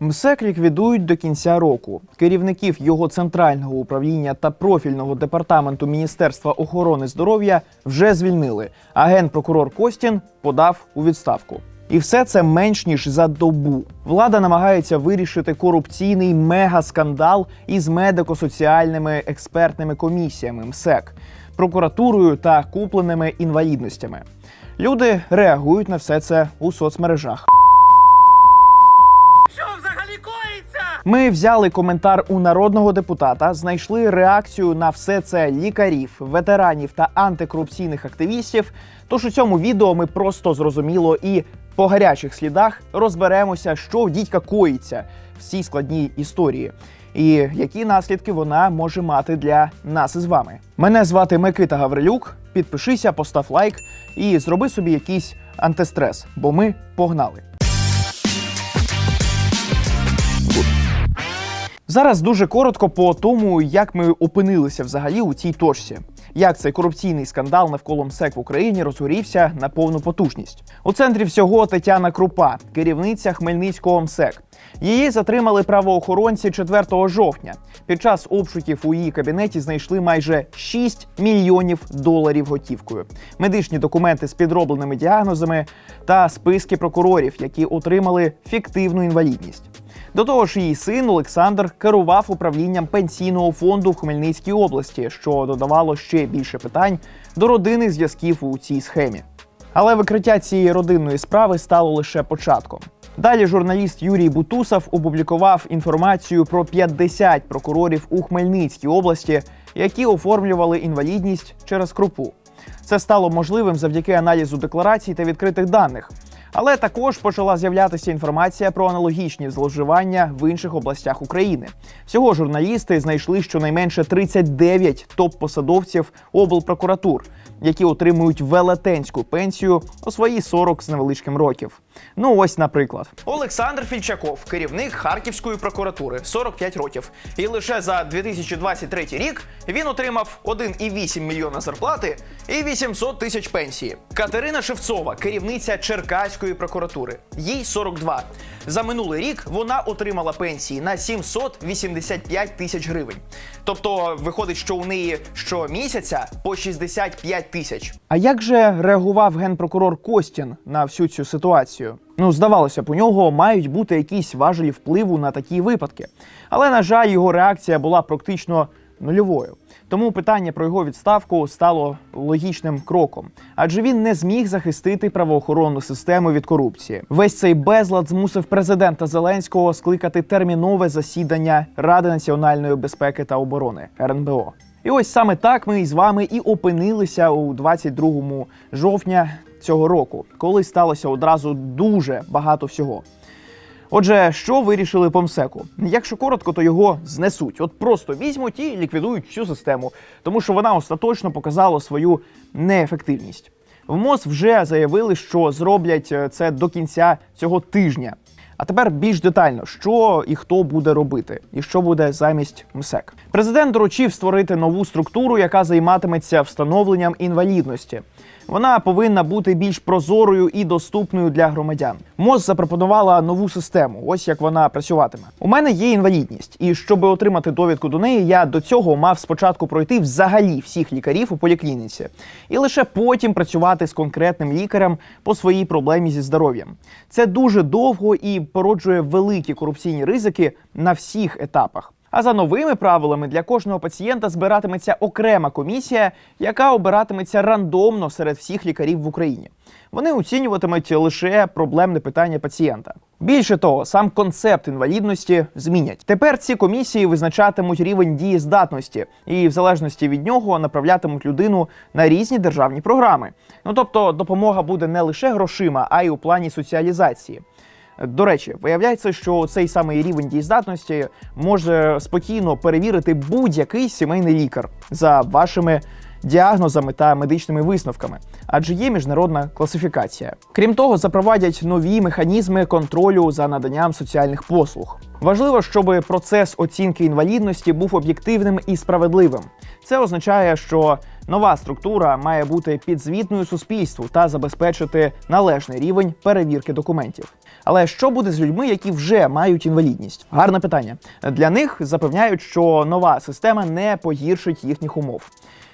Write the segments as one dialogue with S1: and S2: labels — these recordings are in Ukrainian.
S1: МСЕК ліквідують до кінця року. Керівників його центрального управління та профільного департаменту Міністерства охорони здоров'я вже звільнили. А генпрокурор Костін подав у відставку. І все це менш ніж за добу. Влада намагається вирішити корупційний мегаскандал із медико-соціальними експертними комісіями МСЕК, прокуратурою та купленими інвалідностями. Люди реагують на все це у соцмережах. Ми взяли коментар у народного депутата, знайшли реакцію на все це лікарів, ветеранів та антикорупційних активістів. Тож у цьому відео ми просто зрозуміло і по гарячих слідах розберемося, що дідька коїться в цій складній історії. І які наслідки вона може мати для нас із вами. Мене звати Микита Гаврилюк. Підпишися, постав лайк і зроби собі якийсь антистрес, бо ми погнали. Зараз дуже коротко по тому, як ми опинилися взагалі у цій точці. Як цей корупційний скандал навколо МСЕК в Україні розгорівся на повну потужність. У центрі всього Тетяна Крупа, керівниця Хмельницького МСЕК. Її затримали правоохоронці 4 жовтня. Під час обшуків у її кабінеті знайшли майже 6 мільйонів доларів готівкою, медичні документи з підробленими діагнозами та списки прокурорів, які отримали фіктивну інвалідність. До того ж, її син Олександр керував управлінням пенсійного фонду в Хмельницькій області, що додавало ще більше питань до родинних зв'язків у цій схемі. Але викриття цієї родинної справи стало лише початком. Далі журналіст Юрій Бутусов опублікував інформацію про 50 прокурорів у Хмельницькій області, які оформлювали інвалідність через крупу. Це стало можливим завдяки аналізу декларацій та відкритих даних. Але також почала з'являтися інформація про аналогічні зловживання в інших областях України. Всього журналісти знайшли щонайменше 39 топ-посадовців облпрокуратур, які отримують велетенську пенсію у свої 40 з невеличким років. Ну ось, наприклад, Олександр Фільчаков, керівник Харківської прокуратури, 45 років. І лише за 2023 рік він отримав 1,8 мільйона зарплати і 800 тисяч пенсії. Катерина Шевцова, керівниця Черкаської прокуратури, їй 42. За минулий рік вона отримала пенсії на 785 тисяч гривень. Тобто виходить, що у неї щомісяця по 65 тисяч. А як же реагував генпрокурор Костін на всю цю ситуацію? Ну, здавалося б, у нього мають бути якісь важелі впливу на такі випадки. Але, на жаль, його реакція була практично нульовою. Тому питання про його відставку стало логічним кроком, адже він не зміг захистити правоохоронну систему від корупції. Весь цей безлад змусив президента Зеленського скликати термінове засідання Ради національної безпеки та оборони РНБО. І ось саме так ми із вами і опинилися у 22 жовтня цього року, коли сталося одразу дуже багато всього. Отже, що вирішили по МСЕКу? Якщо коротко, то його знесуть. От просто візьмуть і ліквідують всю систему, тому що вона остаточно показала свою неефективність. В МОЗ вже заявили, що зроблять е, це до кінця цього тижня. А тепер більш детально, що і хто буде робити, і що буде замість МСЕК. Президент доручив створити нову структуру, яка займатиметься встановленням інвалідності. Вона повинна бути більш прозорою і доступною для громадян. МОЗ запропонувала нову систему. Ось як вона працюватиме. У мене є інвалідність, і щоб отримати довідку до неї, я до цього мав спочатку пройти взагалі всіх лікарів у поліклініці, і лише потім працювати з конкретним лікарем по своїй проблемі зі здоров'ям. Це дуже довго і породжує великі корупційні ризики на всіх етапах. А за новими правилами для кожного пацієнта збиратиметься окрема комісія, яка обиратиметься рандомно серед всіх лікарів в Україні. Вони оцінюватимуть лише проблемне питання пацієнта. Більше того, сам концепт інвалідності змінять. Тепер ці комісії визначатимуть рівень дієздатності і в залежності від нього направлятимуть людину на різні державні програми. Ну тобто допомога буде не лише грошима, а й у плані соціалізації. До речі, виявляється, що цей самий рівень дієздатності може спокійно перевірити будь-який сімейний лікар за вашими діагнозами та медичними висновками, адже є міжнародна класифікація. Крім того, запровадять нові механізми контролю за наданням соціальних послуг. Важливо, щоб процес оцінки інвалідності був об'єктивним і справедливим. Це означає, що нова структура має бути підзвітною суспільству та забезпечити належний рівень перевірки документів. Але що буде з людьми, які вже мають інвалідність? Гарне питання. Для них запевняють, що нова система не погіршить їхніх умов.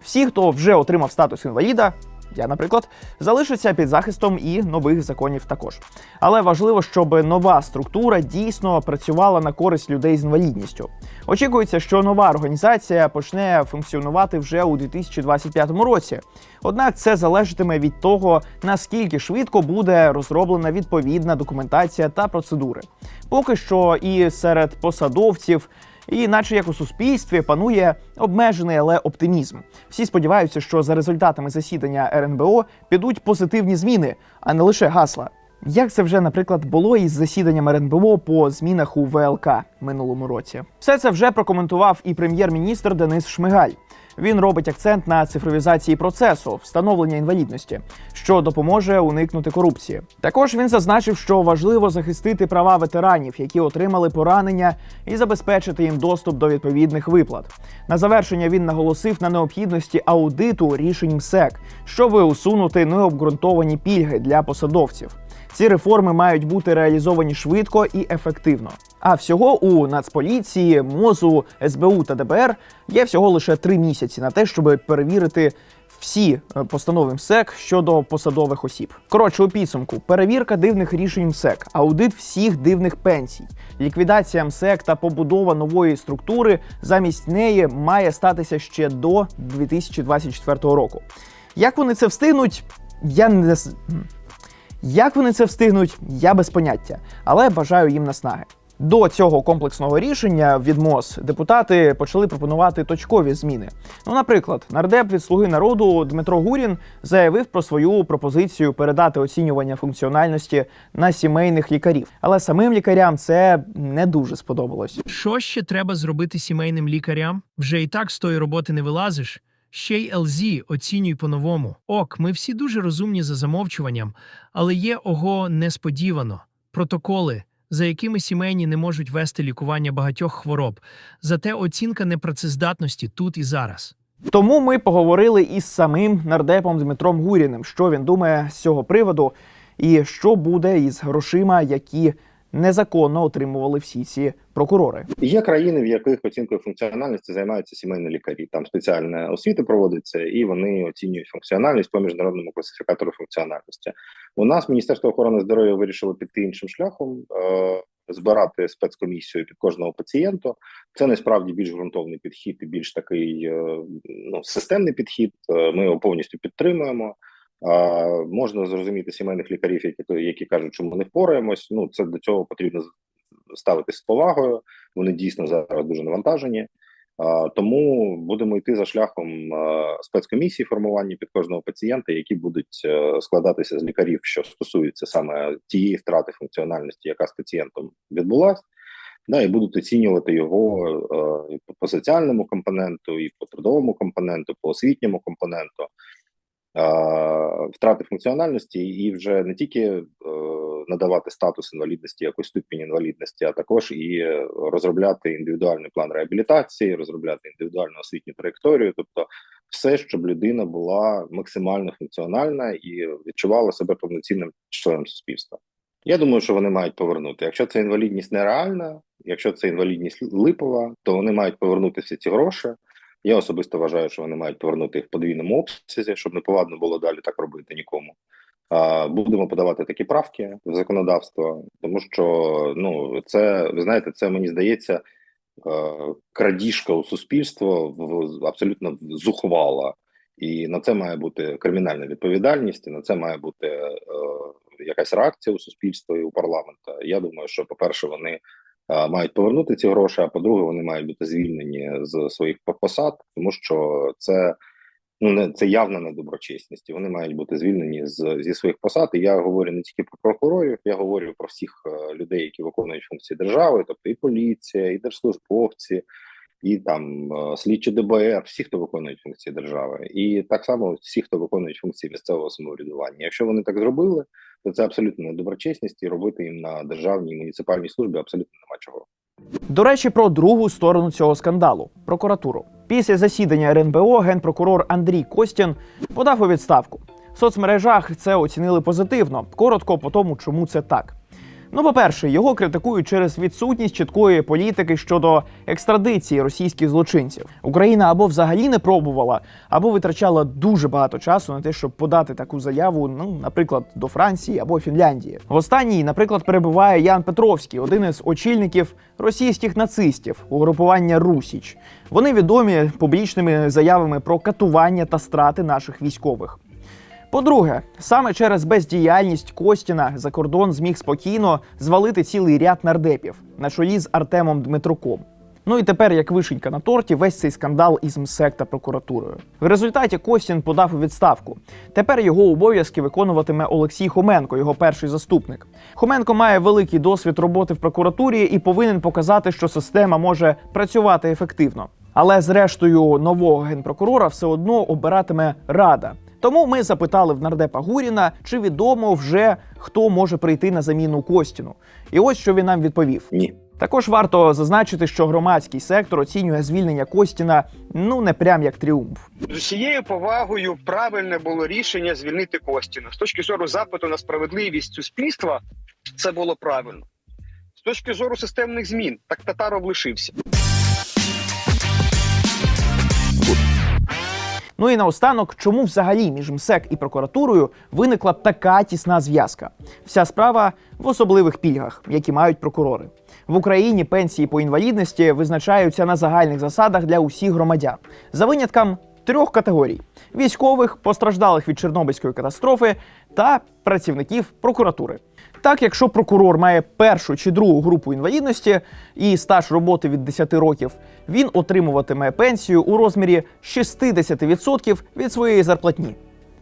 S1: Всі, хто вже отримав статус інваліда, я, наприклад, залишаться під захистом і нових законів також. Але важливо, щоб нова структура дійсно працювала на користь людей з інвалідністю. Очікується, що нова організація почне функціонувати вже у 2025 році. Однак це залежатиме від того, наскільки швидко буде розроблена відповідна документація та процедури. Поки що і серед посадовців. І, наче як у суспільстві, панує обмежений, але оптимізм. Всі сподіваються, що за результатами засідання РНБО підуть позитивні зміни, а не лише гасла. Як це вже, наприклад, було із засіданням РНБО по змінах у ВЛК минулому році? Все це вже прокоментував і прем'єр-міністр Денис Шмигаль. Він робить акцент на цифровізації процесу встановлення інвалідності, що допоможе уникнути корупції. Також він зазначив, що важливо захистити права ветеранів, які отримали поранення, і забезпечити їм доступ до відповідних виплат. На завершення він наголосив на необхідності аудиту рішень МСЕК, щоб усунути необґрунтовані пільги для посадовців. Ці реформи мають бути реалізовані швидко і ефективно. А всього у Нацполіції, МОЗу, СБУ та ДБР є всього лише три місяці на те, щоб перевірити всі е, постанови МСЕК щодо посадових осіб. Коротше, у підсумку, перевірка дивних рішень МСЕК, аудит всіх дивних пенсій, ліквідація МСЕК та побудова нової структури замість неї має статися ще до 2024 року. Як вони це встигнуть, я не. Як вони це встигнуть, я без поняття, але бажаю їм наснаги. До цього комплексного рішення від МОЗ депутати почали пропонувати точкові зміни. Ну, наприклад, нардеп від Слуги народу Дмитро Гурін заявив про свою пропозицію передати оцінювання функціональності на сімейних лікарів. Але самим лікарям це не дуже сподобалось.
S2: Що ще треба зробити сімейним лікарям? Вже і так з тої роботи не вилазиш. Ще й ЛЗ оцінюй по-новому. Ок, ми всі дуже розумні за замовчуванням, але є ого несподівано. Протоколи, за якими сімейні не можуть вести лікування багатьох хвороб. Зате оцінка непрацездатності тут і зараз.
S1: Тому ми поговорили із самим нардепом Дмитром Гуріним, що він думає з цього приводу, і що буде із грошима, які незаконно отримували всі ці прокурори.
S3: Є країни, в яких оцінкою функціональності займаються сімейні лікарі. Там спеціальна освіта проводиться, і вони оцінюють функціональність по міжнародному класифікатору функціональності. У нас Міністерство охорони здоров'я вирішило піти іншим шляхом. Е- Збирати спецкомісію під кожного пацієнта це насправді більш ґрунтовний підхід і більш такий е, ну системний підхід. Е, Ми його повністю підтримуємо. Можна зрозуміти сімейних лікарів, які які кажуть, що ми не впораємось. Ну це до цього потрібно ставитися з повагою. Вони дійсно зараз дуже навантажені. Тому будемо йти за шляхом спецкомісії формування під кожного пацієнта, які будуть а, складатися з лікарів, що стосується саме тієї втрати функціональності, яка з пацієнтом відбулась. Да, і будуть оцінювати його е, по соціальному компоненту, і по трудовому компоненту, по освітньому компоненту е, втрати функціональності, і вже не тільки е, надавати статус інвалідності, якусь ступінь інвалідності, а також і розробляти індивідуальний план реабілітації, розробляти індивідуальну освітню траєкторію, тобто все, щоб людина була максимально функціональна і відчувала себе повноцінним членом суспільства. Я думаю, що вони мають повернути. Якщо це інвалідність нереальна, якщо це інвалідність липова, то вони мають повернути всі ці гроші. Я особисто вважаю, що вони мають повернути їх в подвійному обсязі, щоб не повадно було далі так робити нікому. А, Будемо подавати такі правки в законодавство, тому що ну це ви знаєте, це мені здається крадіжка у суспільство в абсолютно зухвала, і на це має бути кримінальна відповідальність. і На це має бути е, якась реакція у суспільства і у парламента. Я думаю, що по перше, вони е, мають повернути ці гроші. А по-друге, вони мають бути звільнені з своїх посад, тому що це ну не це явна недоброчесність. Вони мають бути звільнені з зі своїх посад. І я говорю не тільки про прокурорів, я говорю про всіх е, людей, які виконують функції держави, тобто і поліція, і держслужбовці. І там е, слідчі ДБР, всі, хто виконують функції держави, і так само всі, хто виконують функції місцевого самоврядування. Якщо вони так зробили, то це абсолютно недоброчесність, і робити їм на державній муніципальній службі абсолютно нема чого.
S1: До речі, про другу сторону цього скандалу прокуратуру. Після засідання РНБО генпрокурор Андрій Костін подав у відставку. В соцмережах це оцінили позитивно. Коротко по тому, чому це так. Ну, по-перше, його критикують через відсутність чіткої політики щодо екстрадиції російських злочинців. Україна або взагалі не пробувала, або витрачала дуже багато часу на те, щоб подати таку заяву, ну, наприклад, до Франції або Фінляндії. В останній, наприклад, перебуває Ян Петровський, один із очільників російських нацистів угрупування Русіч. Вони відомі публічними заявами про катування та страти наших військових. По-друге, саме через бездіяльність Костіна за кордон зміг спокійно звалити цілий ряд нардепів на чолі з Артемом Дмитруком. Ну і тепер, як вишенька на торті, весь цей скандал із МСЕК та прокуратурою. В результаті Костін подав у відставку. Тепер його обов'язки виконуватиме Олексій Хоменко, його перший заступник. Хоменко має великий досвід роботи в прокуратурі і повинен показати, що система може працювати ефективно. Але зрештою нового генпрокурора все одно обиратиме рада. Тому ми запитали в нардепа Гуріна, чи відомо вже хто може прийти на заміну Костіну. І ось що він нам відповів.
S3: Ні.
S1: Також варто зазначити, що громадський сектор оцінює звільнення Костіна ну не прям як тріумф.
S4: з усією повагою правильне було рішення звільнити Костіна. З точки зору запиту на справедливість суспільства, це було правильно. З точки зору системних змін, так Татаров лишився.
S1: Ну і наостанок, чому взагалі між МСЕК і прокуратурою виникла така тісна зв'язка? Вся справа в особливих пільгах, які мають прокурори. В Україні пенсії по інвалідності визначаються на загальних засадах для усіх громадян, за винятком трьох категорій: військових, постраждалих від Чорнобильської катастрофи та працівників прокуратури. Так, якщо прокурор має першу чи другу групу інвалідності і стаж роботи від 10 років, він отримуватиме пенсію у розмірі 60% від своєї зарплатні.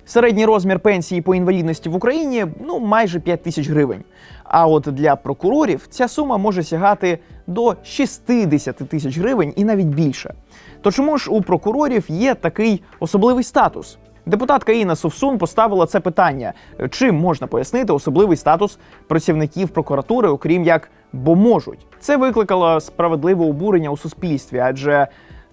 S1: Середній розмір пенсії по інвалідності в Україні ну майже 5 тисяч гривень. А от для прокурорів ця сума може сягати до 60 тисяч гривень і навіть більше. То чому ж у прокурорів є такий особливий статус? Депутатка Інна Совсун поставила це питання: чим можна пояснити особливий статус працівників прокуратури, окрім як бо можуть. Це викликало справедливе обурення у суспільстві, адже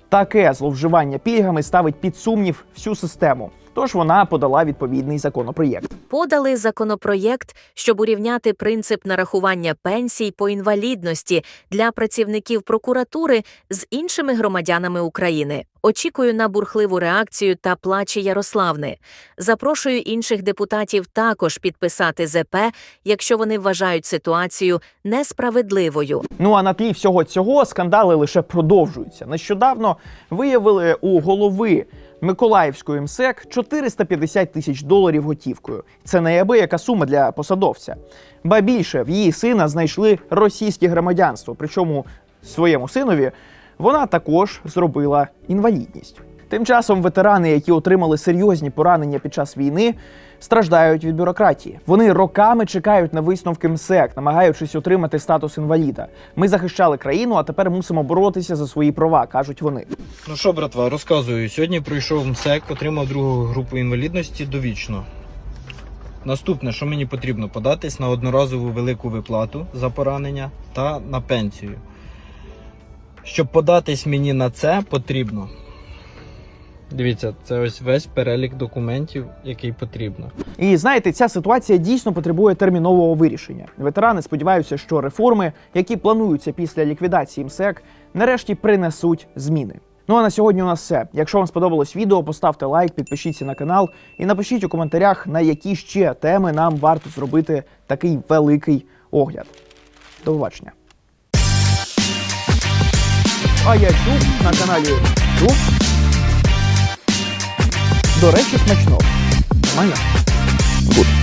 S1: таке зловживання пільгами ставить під сумнів всю систему. Тож вона подала відповідний законопроєкт.
S5: подали законопроєкт, щоб урівняти принцип нарахування пенсій по інвалідності для працівників прокуратури з іншими громадянами України. Очікую на бурхливу реакцію та плачі Ярославни. Запрошую інших депутатів також підписати ЗП, якщо вони вважають ситуацію несправедливою.
S1: Ну а на тлі всього цього скандали лише продовжуються. Нещодавно виявили у голови Миколаївської МСЕК 450 тисяч доларів готівкою. Це неабияка сума для посадовця. Ба більше в її сина знайшли російське громадянство, причому своєму синові вона також зробила інвалідність. Тим часом ветерани, які отримали серйозні поранення під час війни, страждають від бюрократії. Вони роками чекають на висновки МСЕК, намагаючись отримати статус інваліда. Ми захищали країну, а тепер мусимо боротися за свої права, кажуть вони.
S6: Ну що, братва, розказую. Сьогодні пройшов МСЕК, отримав другу групу інвалідності довічно. Наступне, що мені потрібно, податись на одноразову велику виплату за поранення та на пенсію. Щоб податись мені на це, потрібно. Дивіться, це ось весь перелік документів, який потрібно.
S1: І знаєте, ця ситуація дійсно потребує термінового вирішення. Ветерани сподіваються, що реформи, які плануються після ліквідації МСЕК, нарешті принесуть зміни. Ну а на сьогодні у нас все. Якщо вам сподобалось відео, поставте лайк, підпишіться на канал і напишіть у коментарях, на які ще теми нам варто зробити такий великий огляд. До побачення. А я чув на каналі Чув. До речі, смачно. Нормально? Good.